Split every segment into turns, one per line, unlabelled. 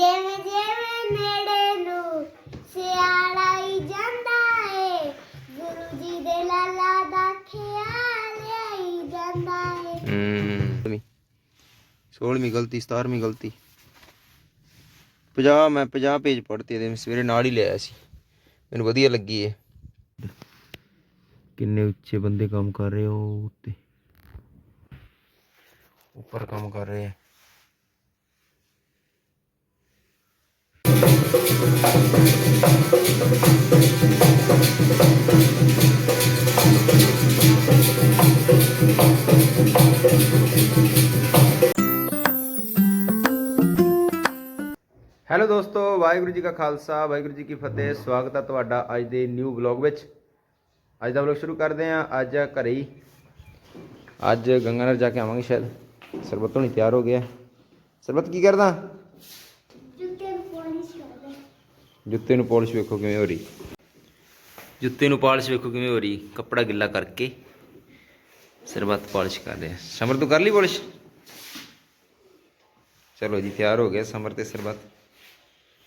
ਜਿਵੇਂ ਜਿਵੇਂ ਨੇੜੇ ਨੂੰ ਸਿਆਲਾ ਹੀ ਜਾਂਦਾ ਏ ਗੁਰੂ ਜੀ ਦੇ ਲਾਲਾ ਦਾ ਖਿਆਲ ਆਈ ਜਾਂਦਾ ਏ
ਹੂੰ 16ਵੀਂ ਗਲਤੀ 17ਵੀਂ ਗਲਤੀ 50 ਮੈਂ 50 ਪੇਜ ਪੜ੍ਹਤੇ ਇਹਦੇ ਮੈਂ ਸਵੇਰੇ ਨਾਲ ਹੀ ਲਿਆਇਆ ਸੀ ਮੈਨੂੰ ਵਧੀਆ ਲੱਗੀ ਏ ਕਿੰਨੇ ਉੱਚੇ ਬੰਦੇ ਕੰਮ ਕਰ ਰਹੇ ਹੋ ਉੱਤੇ ਉੱਪਰ ਕੰਮ ਕਰ ਰਹੇ ਆ ਹੈਲੋ ਦੋਸਤੋ, ਵਾਹਿਗੁਰੂ ਜੀ ਕਾ ਖਾਲਸਾ, ਵਾਹਿਗੁਰੂ ਜੀ ਕੀ ਫਤਿਹ। ਸਵਾਗਤ ਹੈ ਤੁਹਾਡਾ ਅੱਜ ਦੇ ਨਿਊ ਵਲੌਗ ਵਿੱਚ। ਅੱਜ ਦਾ ਵਲੌਗ ਸ਼ੁਰੂ ਕਰਦੇ ਹਾਂ। ਅੱਜ ਘਰੇ ਹੀ। ਅੱਜ ਗੰਗਾਨਗਰ ਜਾ ਕੇ ਆਵਾਂਗੇ ਸ਼ਾਇਦ। ਸਰਬਤ ਹੋਣੀ ਤਿਆਰ ਹੋ ਗਿਆ ਸਰਬਤ ਕੀ ਕਰਦਾ?
ਪੋਲਿਸ਼
ਜੁੱਤੇ ਨੂੰ ਪਾਲਿਸ਼ ਵੇਖੋ ਕਿਵੇਂ ਹੋ ਰਹੀ। ਜੁੱਤੇ ਨੂੰ ਪਾਲਿਸ਼ ਵੇਖੋ ਕਿਵੇਂ ਹੋ ਰਹੀ। ਕੱਪੜਾ ਗਿੱਲਾ ਕਰਕੇ ਸਰਬਤ ਪਾਲਿਸ਼ ਕਰ ਰਿਹਾ ਸਮਰ ਤੂੰ ਕਰ ਲਈ ਪਾਲਿਸ਼? ਚਲੋ ਜੀ ਤਿਆਰ ਹੋ ਗਿਆ ਸਮਰ ਤੇ ਸਰਬਤ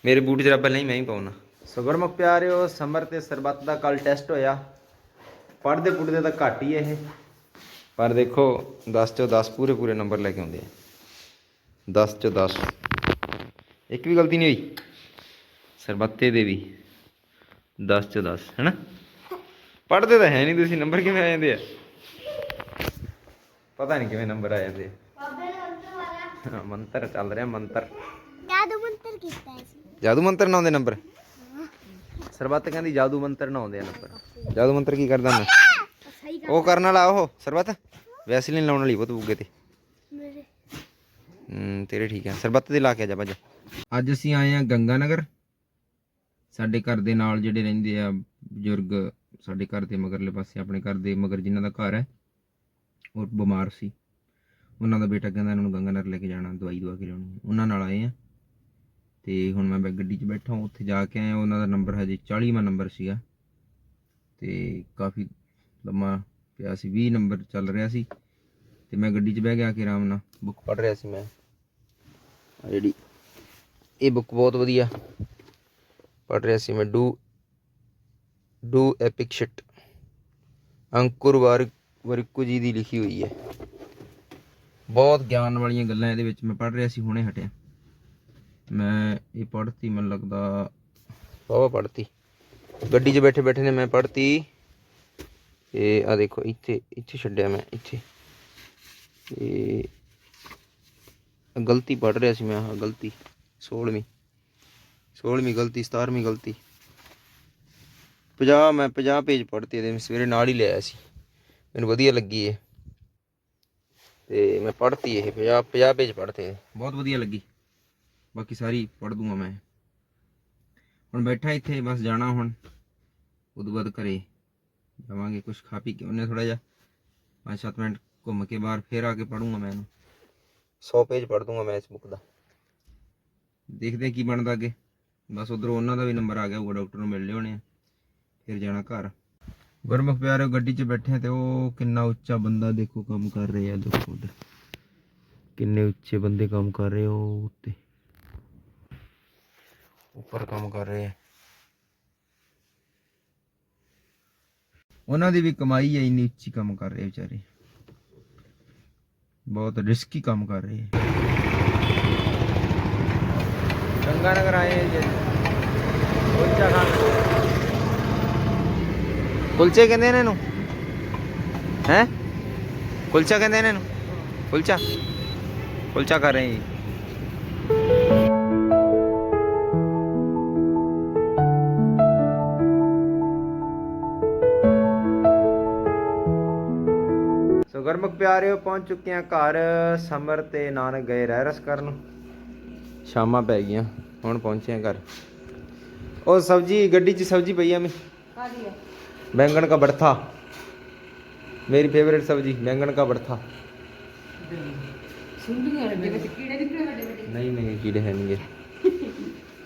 ਮੇਰੇ ਬੂਟ ਜਰਾ ਪਹਿਲਾਂ ਹੀ ਮੈਂ ਹੀ ਪਾਉਣਾ। ਸੋ ਗੁਰਮੁਖ ਪਿਆਰਿਓ ਸਮਰ ਤੇ ਸਰਬਤ ਦਾ ਕੱਲ ਟੈਸਟ ਹੋਇਆ। ਪੜ੍ਹਦੇ ਪੁੱਟਦੇ ਤਾਂ ਘੱਟ ਹੀ ਇਹ। ਪਰ ਦੇਖੋ 10 ਚੋਂ 10 ਪੂਰੇ ਪੂਰੇ ਨੰਬਰ ਲੈ ਕੇ ਆਉਂਦੇ ਆ। 10 ਚੋਂ 10 ਇੱਕ ਵੀ ਗਲਤੀ ਨਹੀਂ ਹੋਈ। ਸਰਬੱਤੇ ਦੇ ਵੀ। 10 ਚ 10 ਹੈਨਾ? ਪੜ੍ਹਦੇ ਤਾਂ ਹੈ ਨਹੀਂ ਤੁਸੀਂ ਨੰਬਰ ਕਿਵੇਂ ਆ ਜਾਂਦੇ ਆ? ਪਤਾ ਨਹੀਂ ਕਿਵੇਂ ਨੰਬਰ ਆ ਜਾਂਦੇ ਆ। ਮੰਤਰ ਚੱਲ ਰਿਹਾ ਮੰਤਰ।
ਜਾਦੂ ਮੰਤਰ ਕੀਤਾ ਸੀ।
ਜਾਦੂ ਮੰਤਰ ਨਾ ਆਉਂਦੇ ਨੰਬਰ? ਸਰਬੱਤ ਕਹਿੰਦੀ ਜਾਦੂ ਮੰਤਰ ਨਾ ਆਉਂਦੇ ਨੰਬਰ। ਜਾਦੂ ਮੰਤਰ ਕੀ ਕਰਦਾ ਮੈਂ? ਉਹ ਕਰਨ ਵਾਲਾ ਉਹ ਸਰਬੱਤ? ਵੈਸਲੀਨ ਲਾਉਣ ਵਾਲੀ ਬਹੁਤ ਬੁੱਗੇ ਤੇ। ਤੇਰੇ ਠੀਕ ਆ। ਸਰਬੱਤ ਦੇ ਲਾ ਕੇ ਆ ਜਾ ਭੱਜ ਅੱਜ ਅਸੀਂ ਆਏ ਆ ਗੰਗਾ ਨਗਰ ਸਾਡੇ ਘਰ ਦੇ ਨਾਲ ਜਿਹੜੇ ਰਹਿੰਦੇ ਆ ਬਜ਼ੁਰਗ ਸਾਡੇ ਘਰ ਦੇ ਮਗਰਲੇ ਪਾਸੇ ਆਪਣੇ ਘਰ ਦੇ ਮਗਰ ਜਿਨ੍ਹਾਂ ਦਾ ਘਰ ਹੈ ਉਹ ਬਿਮਾਰ ਸੀ। ਉਹਨਾਂ ਦਾ ਬੇਟਾ ਕਹਿੰਦਾ ਇਹਨਾਂ ਨੂੰ ਗੰਗਾ ਨਗਰ ਲੈ ਕੇ ਜਾਣਾ ਦਵਾਈ ਦਵਾ ਕੇ ਲਿਆਉਣੀ ਉਹਨਾਂ ਨਾਲ ਆਏ ਆ। ਤੇ ਹੁਣ ਮੈਂ ਗੱਡੀ 'ਚ ਬੈਠਾ ਹਾਂ ਉੱਥੇ ਜਾ ਕੇ ਆਇਆ। ਉਹਨਾਂ ਦਾ ਨੰਬਰ ਹਜੇ 40ਵਾਂ ਨੰਬਰ ਸੀਗਾ। ਤੇ ਕਾਫੀ ਲੰਮਾ ਪਿਆ ਸੀ 20 ਨੰਬਰ ਚੱਲ ਰਿਹਾ ਸੀ। ਤੇ ਮੈਂ ਗੱਡੀ 'ਚ ਬਹਿ ਗਿਆ ਕਿ ਆਰਾਮ ਨਾਲ। ਬੁੱਕ ਪੜ੍ਹ ਰਿਹਾ ਸੀ ਮੈਂ। ਜਿਹੜੀ ਇਹ ਬੁੱਕ ਬਹੁਤ ਵਧੀਆ। ਪੜ੍ਹ ਰਿਹਾ ਸੀ ਮੈਂ। Do do epic shit. Ankur ਵਾਰ, ਵਰਕੂ ਜੀ ਦੀ ਲਿਖੀ ਹੋਈ ਹੈ। ਬਹੁਤ ਗਿਆਨ ਵਾਲੀਆਂ ਗੱਲਾਂ ਇਹਦੇ ਵਿੱਚ ਮੈਂ ਪੜ੍ਹ ਰਿਹਾ ਸੀ, ਹੁਣੇ ਹਟਿਆ। ਮੈਂ ਇਹ ਪੜ੍ਹਤੀ, ਮੈਨੂੰ ਲੱਗਦਾ ਵਾਹਵਾ ਪੜ੍ਹਤੀ। ਗੱਡੀ 'ਚ ਬੈਠੇ ਬੈਠੇ ਨੇ, ਮੈਂ ਪੜ੍ਹਤੀ। ਇਹ ਆ ਦੇਖੋ, ਇੱਥੇ ਇੱਥੇ ਛੱਡਿਆ ਮੈਂ, ਇੱਥੇ। ਤੇ ਗਲਤੀ ਪੜ ਰਿਹਾ ਸੀ ਮੈਂ, ਆਹ ਗਲਤੀ 16ਵੀਂ 16ਵੀਂ ਗਲਤੀ 17ਵੀਂ ਗਲਤੀ। 50 ਮੈਂ 50 ਪੇਜ ਪੜ੍ਹਤੇ ਇਹਦੇ ਮੈਂ ਸਵੇਰੇ ਨਾਲ ਹੀ ਲਿਆਇਆ ਸੀ। ਮੈਨੂੰ ਵਧੀਆ ਲੱਗੀ ਇਹ। ਤੇ ਮੈਂ ਪੜ੍ਹਤੀ ਇਹ 50 50 ਪੇਜ ਪੜ੍ਹਤੇ। ਬਹੁਤ ਵਧੀਆ ਲੱਗੀ। ਬਾਕੀ ਸਾਰੀ ਪੜ੍ਹ ਦੂੰਗਾ ਮੈਂ। ਹੁਣ ਬੈਠਾ ਇੱਥੇ, ਬਸ ਜਾਣਾ ਹੁਣ। ਉਦੋਂ ਬਾਅਦ ਘਰੇ ਜਾਵਾਂਗੇ ਕੁਝ ਖਾ ਪੀ ਕੇ। ਉਹਨੇ ਥੋੜਾ ਜਿਹਾ 5-7 ਮਿੰਟ ਘੁੰਮ ਕੇ ਬਾਹਰ ਫੇਰ ਆ ਕੇ ਪੜੂੰਗਾ ਮੈਂ ਇਹਨੂੰ। 100 ਪੇਜ ਪੜ੍ਹ ਦੂੰਗਾ ਮੈਂ ਇਸ ਬੁੱਕ ਦਾ। ਦੇਖਦੇ ਕੀ ਬਣਦਾ ਅੱਗੇ। ਬਸ ਉਧਰੋਂ ਉਹਨਾਂ ਦਾ ਵੀ ਨੰਬਰ ਆ ਗਿਆ, ਹੋਊਗਾ ਡਾਕਟਰ ਨੂੰ ਮਿਲ ਲਿਓਣੇ ਆ ਫਿਰ ਜਾਣਾ ਘਰ। ਗੁਰਮੁਖ ਪਿਆਰਿਓ, ਗੱਡੀ 'ਚ ਬੈਠੇ ਤੇ ਉਹ ਕਿੰਨਾ ਉੱਚਾ ਬੰਦਾ ਦੇਖੋ ਕੰਮ ਕਰ ਰਿਹਾ ਆ ਦੇਖੋ ਉਧਰ। ਕਿੰਨੇ ਉੱਚੇ ਬੰਦੇ ਕੰਮ ਕਰ ਰਹੇ ਹੋ ਉੱਤੇ। ਉੱਪਰ ਕੰਮ ਕਰ ਰਹੇ ਆ। ਉਹਨਾਂ ਦੀ ਵੀ ਕਮਾਈ ਹੈ, ਇੰਨੀ ਉੱਚੀ ਕੰਮ ਕਰ ਰਹੇ ਵਿਚਾਰੇ। ਬਹੁਤ ਰਿਸਕੀ ਕੰਮ ਕਰ ਰਹੇ ਹੈ ਗੰਗਾ ਨਗਰ ਆਏ ਹੈ ਜੀ। ਕੁਲਚਾ ਖਾਣ ਕੁਲਚੇ ਕਹਿੰਦੇ ਨੇ ਇਹਨੂੰ? ਹੈ? ਕੁਲਚਾ ਕਹਿੰਦੇ ਨੇ ਇਹਨੂੰ? ਕੁਲਚਾ ਕੁਲਚਾ ਕਰ ਰਹੇ ਹੈ ਗੁਰਮੁਖ ਪਿਆਰਿਓ ਪਹੁੰਚ ਚੁੱਕੇ ਆ ਘਰ। ਸਮਰ ਤੇ ਨਾਨਕ ਗਏ ਰਹਿ ਰਸ ਕਰਨ। ਸ਼ਾਮਾਂ ਪੈ ਗਈਆਂ ਹੁਣ ਪਹੁੰਚੇ ਆ ਘਰ। ਉਹ ਸਬਜੀ ਗੱਡੀ 'ਚ ਸਬਜੀ ਪਈ ਆ ਮੈਂ। ਕਾਦੀ ਆ? ਬੈਂਗਣ ਦਾ ਬੜਥਾ। ਮੇਰੀ ਫੇਵਰਿਟ ਸਬਜੀ ਬੈਂਗਣ ਦਾ ਬੜਥਾ। ਸੁੰਡੀਆਂ ਨੇ ਮੇਰੇ। ਕੀੜੇ ਨਹੀਂ ਕੀੜੇ ਹੈ ਨਹੀਂਗੇ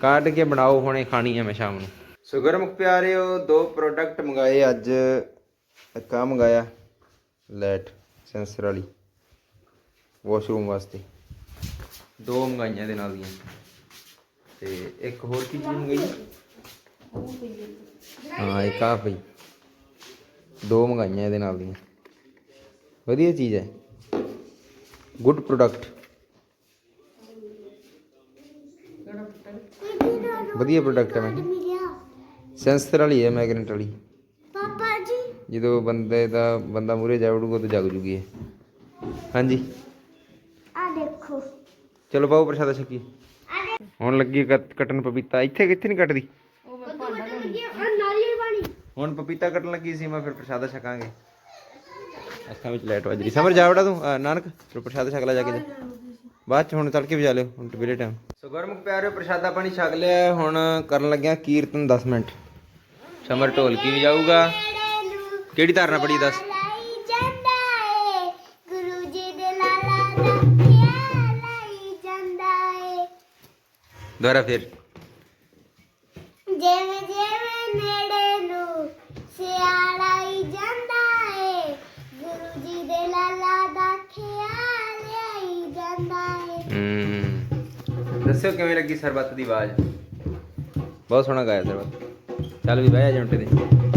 ਕਾਟ ਕੇ ਬਣਾਓ ਹੁਣੇ ਖਾਣੀ ਆ ਮੈਂ ਸ਼ਾਮ ਨੂੰ। ਸੋ ਗੁਰਮੁਖ ਪਿਆਰਿਓ ਦੋ ਪ੍ਰੋਡਕਟ ਮੰਗਾਏ ਅੱਜ। ਇੱਕ ਆ ਮੰਗਾਇਆ ਲੈਟ। ਸੈਂਸਰ ਵਾਲੀ। ਵਾਸ਼ਰੂਮ ਵਾਸਤੇ। ਦੋ ਮੰਗਾਈਆਂ ਦੇ ਨਾਲ ਦੀਆਂ। ਤੇ ਇੱਕ ਹੋਰ ਕੀ ਚੀਜ਼ ਮੰਗਾਈ? ਹਾਂ ਇੱਕ ਆ ਪਈ। ਦੋ ਮੰਗਾਈਆਂ ਇਹਦੇ ਨਾਲ ਦੀਆਂ। ਵਧੀਆ ਚੀਜ਼ ਹੈ। ਗੁੱਡ ਪ੍ਰੋਡਕਟ ਵਧੀਆ ਪ੍ਰੋਡਕਟ ਹੈ ਮੈਂ। ਸੈਂਸਰ ਵਾਲੀ ਹੈ ਮੈਗਨੇਟ ਵਾਲੀ। ਜਦੋਂ ਬੰਦੇ ਦਾ ਬੰਦਾ ਮੂਰੇ ਜਾ ਵੜੂਗਾ ਤਾਂ ਜਗ ਜੂਗੀ ਇਹ। ਹਾਂਜੀ।
ਆ ਦੇਖੋ।
ਚਲੋ ਪਾਓ ਪ੍ਰਸ਼ਾਦਾ ਛਕੀ। ਹੁਣ ਲੱਗੀ ਕੱਟ- ਕੱਟਣ ਪਪੀਤਾ। ਇੱਥੇ ਕਿੱਥੇ ਨਹੀਂ ਕੱਟਦੀ? ਹੁਣ ਪਪੀਤਾ ਕੱਟਣ ਲੱਗੀ ਸੀ ਮੈਂ ਫਿਰ ਪ੍ਰਸ਼ਾਦਾ ਛਕਾਂਗੇ। ਅੱਖਾਂ ਵਿੱਚ ਲਾਈਟ ਵੱਜ ਰਹੀ। ਸਮਰ ਜਾ ਵੜਾ ਤੂੰ। ਨਾਨਕ ਫਿਰ ਪ੍ਰਸ਼ਾਦਾ ਛਕ ਲੈ ਜਾ ਕੇ ਜਾ। ਬਾਅਦ ਚ ਹੁਣ ਤੜਕੇ ਵਜਾ ਲਿਓ ਹੁਣ ਟਵੇਲੇ ਟਾਈਮ ਸੋ ਗੁਰਮੁਖ ਪਿਆਰਿਓ ਪ੍ਰਸ਼ਾਦਾ ਪਾਣੀ ਛਕ ਲਿਆ। ਹੈ, ਹੁਣ ਕਰਨ ਲੱਗਿਆ ਕੀਰਤਨ 10 ਮਿੰਟ। ਸਮਰ ਢੋਲਕੀ ਵਜਾਊਗਾ ਕਿਹੜੀ ਧਾਰਨਾ ਪੜੀ ਦੱਸ?
ਲਈ ਜਾਂਦਾ ਏ। ਗੁਰੂ ਜੀ ਦੇ ਲਾਲਾ ਦਾ ਖਿਆਲ ਲਈ ਜਾਂਦਾ ਏ।
ਦੁਬਾਰਾ ਫਿਰ।
ਜਿਵੇਂ ਜਿਵੇਂ ਨੇੜੇ ਨੂੰ ਸਿਆਲ ਆਈ ਜਾਂਦਾ ਏ ਗੁਰੂ ਜੀ ਦੇ ਲਾਲਾ ਦਾ ਖਿਆਲ ਆਈ ਜਾਂਦਾ ਏ।
ਹਮ ਦੱਸਿਓ ਕਿਵੇਂ ਲੱਗੀ ਸਰਬੱਤ ਦੀ ਆਵਾਜ਼? ਬਹੁਤ ਸੋਹਣਾ ਗਾਇਆ ਸਰਬੱਤ। ਚੱਲ ਵੀ ਬਹਿ ਜਾ ਜੰਟੇ ਤੇ।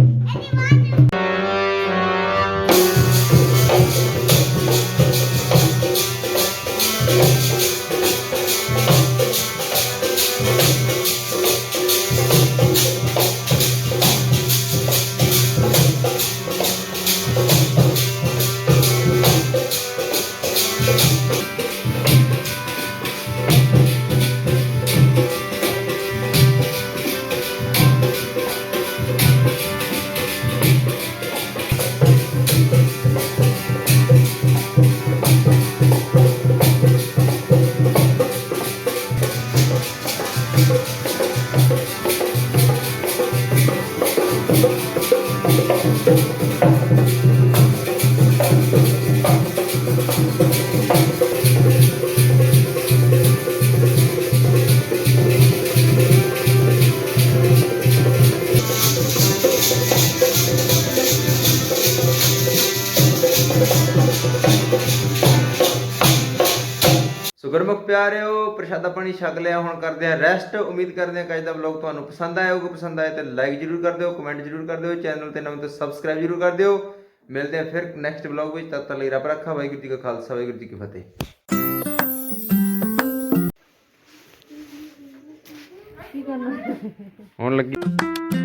ਗੁਰਮੁਖ ਪਿਆਰਿਓ ਪ੍ਰਸ਼ਾਦਾ ਪਾਣੀ ਛਕ ਲਿਆ ਹੁਣ ਕਰਦੇ ਆ ਰੈਸਟ ਉਮੀਦ ਕਰਦੇ ਆ ਕਿ ਅੱਜ ਦਾ ਵਲੌਗ ਤੁਹਾਨੂੰ ਪਸੰਦ ਆਇਆ ਹੋਊਗਾ। ਪਸੰਦ ਆਇਆ ਤਾਂ ਲਾਈਕ ਜਰੂਰ ਕਰ ਦਿਓ ਕਮੈਂਟ ਜਰੂਰ ਕਰ ਦਿਓ ਚੈਨਲ ਤੇ ਨਵੇਂ ਤੋਂ ਸਬਸਕ੍ਰਾਈਬ ਜਰੂਰ ਕਰ ਦਿਓ। ਮਿਲਦੇ ਆ ਫਿਰ ਨੈਕਸਟ ਵਲੌਗ ਵਿੱਚ। ਤਦ ਤੱਕ ਲਈ ਰੱਬ ਰੱਖਾ ਵਾਹਿਗੁਰੂ ਜੀ ਕਾ ਖਾਲਸਾ ਵਾਹਿਗੁਰੂ ਜੀ ਕੀ ਫਤਿਹ। ਹੁਣ ਲੱਗੀ।